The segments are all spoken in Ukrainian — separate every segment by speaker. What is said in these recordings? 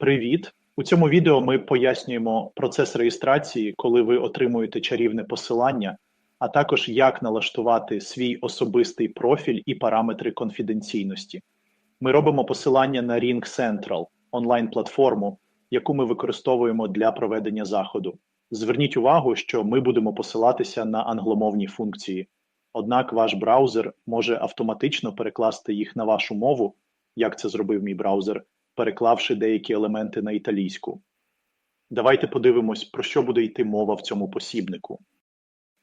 Speaker 1: Привіт! У цьому відео ми пояснюємо процес реєстрації, коли ви отримуєте чарівне посилання, а також як налаштувати свій особистий профіль і параметри конфіденційності. Ми робимо посилання на Ring Central онлайн-платформу, яку ми використовуємо для проведення заходу. Зверніть увагу, що ми будемо посилатися на англомовні функції, однак ваш браузер може автоматично перекласти їх на вашу мову, як це зробив мій браузер переклавши деякі елементи на італійську. Давайте подивимось, про що буде йти мова в цьому посібнику.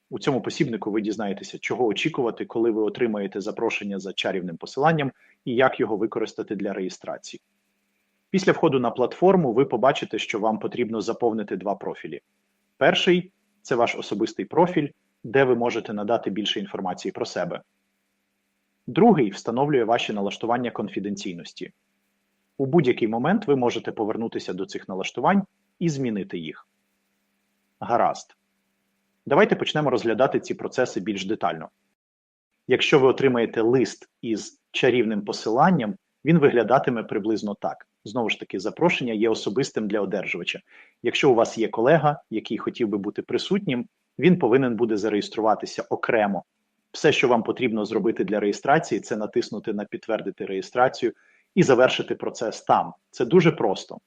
Speaker 1: У цьому посібнику ви дізнаєтеся, чого очікувати, коли ви отримаєте запрошення за чарівним посиланням і як його використати для реєстрації. Після входу на платформу ви побачите, що вам потрібно заповнити два профілі. Перший це ваш особистий профіль, де ви можете надати більше інформації про себе. Другий встановлює ваші налаштування конфіденційності. У будь-який момент ви можете повернутися до цих налаштувань і змінити їх. Гаразд. Давайте почнемо розглядати ці процеси більш детально. Якщо ви отримаєте лист із чарівним посиланням, він виглядатиме приблизно так. Знову ж таки, запрошення є особистим для одержувача. Якщо у вас є колега, який хотів би бути присутнім, він повинен буде зареєструватися окремо. Все, що вам потрібно зробити для реєстрації, це натиснути на підтвердити реєстрацію і завершити процес там. Це дуже просто.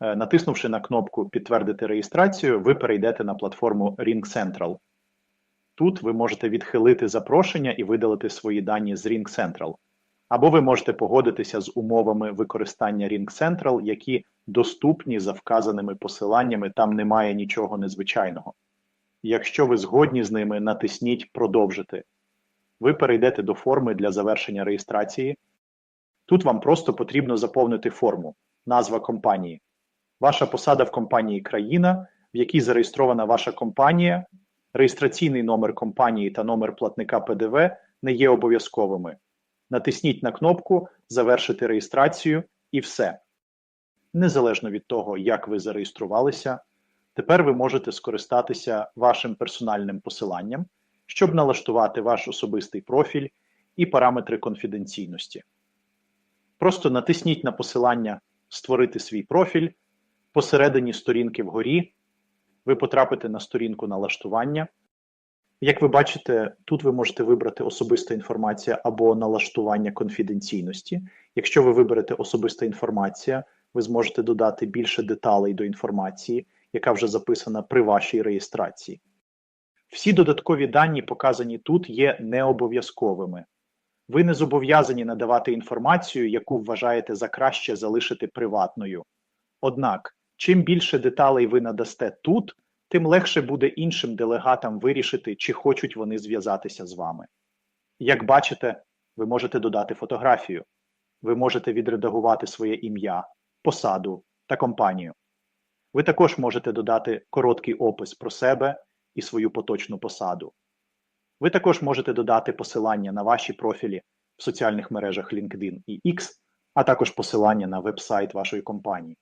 Speaker 1: Е, натиснувши на кнопку Підтвердити реєстрацію, ви перейдете на платформу Ring Central. Тут ви можете відхилити запрошення і видалити свої дані з Ring Central. Або ви можете погодитися з умовами використання Ring Central, які доступні за вказаними посиланнями, там немає нічого незвичайного. Якщо ви згодні з ними, натисніть Продовжити. Ви перейдете до форми для завершення реєстрації. Тут вам просто потрібно заповнити форму, назва компанії, ваша посада в компанії країна, в якій зареєстрована ваша компанія, реєстраційний номер компанії та номер платника ПДВ не є обов'язковими. Натисніть на кнопку Завершити реєстрацію і все. Незалежно від того, як ви зареєструвалися, тепер ви можете скористатися вашим персональним посиланням, щоб налаштувати ваш особистий профіль і параметри конфіденційності. Просто натисніть на посилання Створити свій профіль. Посередині сторінки вгорі ви потрапите на сторінку налаштування. Як ви бачите, тут ви можете вибрати особиста інформація або налаштування конфіденційності. Якщо ви виберете особиста інформація, ви зможете додати більше деталей до інформації, яка вже записана при вашій реєстрації. Всі додаткові дані, показані тут, є необов'язковими. Ви не зобов'язані надавати інформацію, яку вважаєте за краще залишити приватною. Однак, чим більше деталей ви надасте тут, тим легше буде іншим делегатам вирішити, чи хочуть вони зв'язатися з вами. Як бачите, ви можете додати фотографію, ви можете відредагувати своє ім'я, посаду та компанію. Ви також можете додати короткий опис про себе і свою поточну посаду. Ви також можете додати посилання на ваші профілі в соціальних мережах LinkedIn і X, а також посилання на веб-сайт вашої компанії.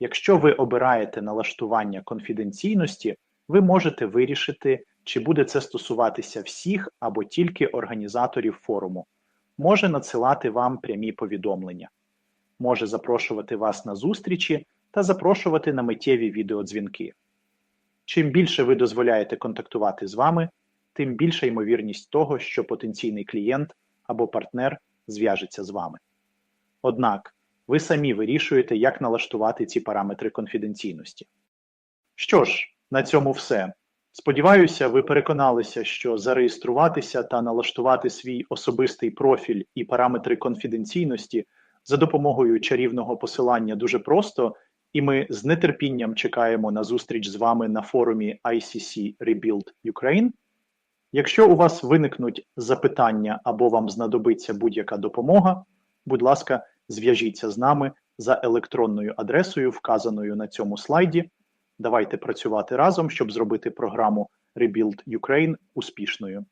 Speaker 1: Якщо ви обираєте налаштування конфіденційності, ви можете вирішити, чи буде це стосуватися всіх або тільки організаторів форуму, може надсилати вам прямі повідомлення, може запрошувати вас на зустрічі та запрошувати на миттєві відеодзвінки. Чим більше ви дозволяєте контактувати з вами, тим більша ймовірність того, що потенційний клієнт або партнер зв'яжеться з вами. Однак ви самі вирішуєте, як налаштувати ці параметри конфіденційності. Що ж, на цьому все. Сподіваюся, ви переконалися, що зареєструватися та налаштувати свій особистий профіль і параметри конфіденційності за допомогою чарівного посилання дуже просто, і ми з нетерпінням чекаємо на зустріч з вами на форумі ICC Rebuild Ukraine. Якщо у вас виникнуть запитання або вам знадобиться будь-яка допомога, будь ласка, зв'яжіться з нами за електронною адресою, вказаною на цьому слайді. Давайте працювати разом, щоб зробити програму Rebuild Ukraine успішною.